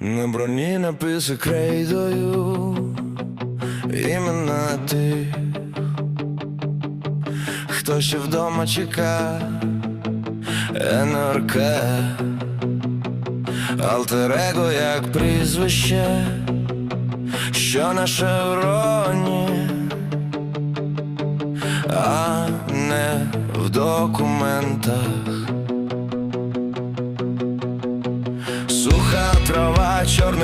На броні написи крейдою імена ти, хто ще вдома чека, НРК, Альтер-его як прізвище, що на шевроні, а не в документах.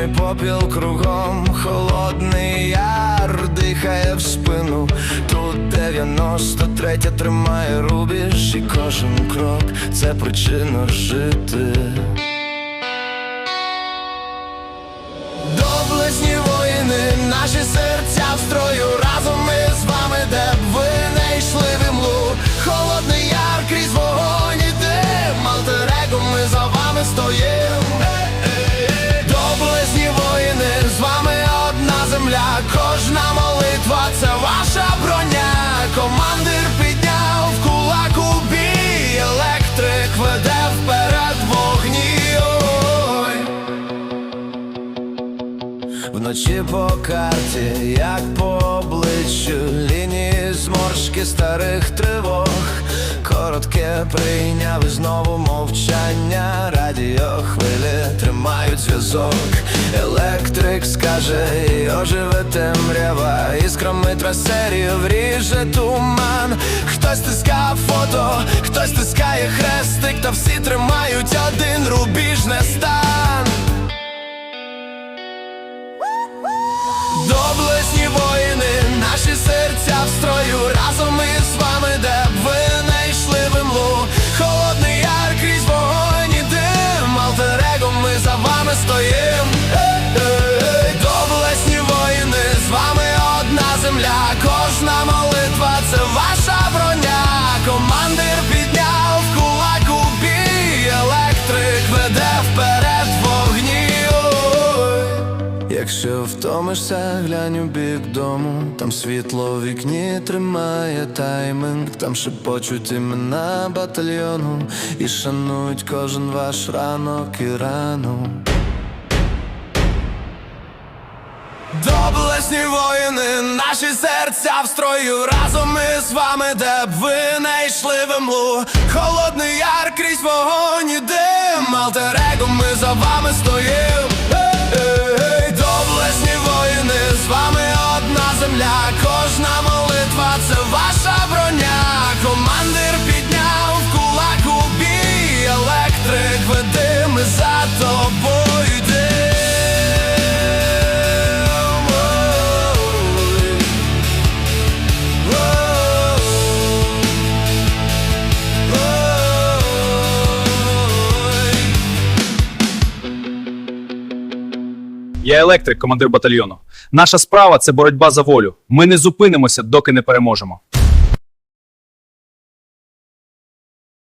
Чорний попіл кругом, холодний яр дихає в спину. Тут 93-я тримає рубіж, і кожен крок це причина жити. Доблесні воїни, наші серця в строю разом ми з вами, де б ви не йшли в імлу. Холодний яр крізь вогонь і дим, Альтер-его, ми за вами стоїм. Електрик веде вперед вогні. Ой. Вночі по карті, як по обличчю, лінії зморшки старих тривог. Коротке прийняв і знову мовчання, радіохвилі тримають зв'язок. Електрик скаже, і оживе темрява, іскрами трасерів вріже туман. Хтось тискав фото, хтось тискає хрестик, та всі тримають один рубіж Якщо втомишся, глянь у бік дому, там світло в вікні тримає тайминг, там шепочуть імена батальйону і шанують кожен ваш ранок і рану. Доблесні воїни, наші серця в строю, разом з вами, де б ви не йшли в імлу. Холодний яр крізь вогонь і дим, Альтер-его, ми за вами стоїм. Земля, кожна молитва це ваша броня. Командир підняв кулак у бій, електрик веди, ми за тобою. Я електрик, командир батальйону. Наша справа це боротьба за волю. Ми не зупинимося, доки не переможемо.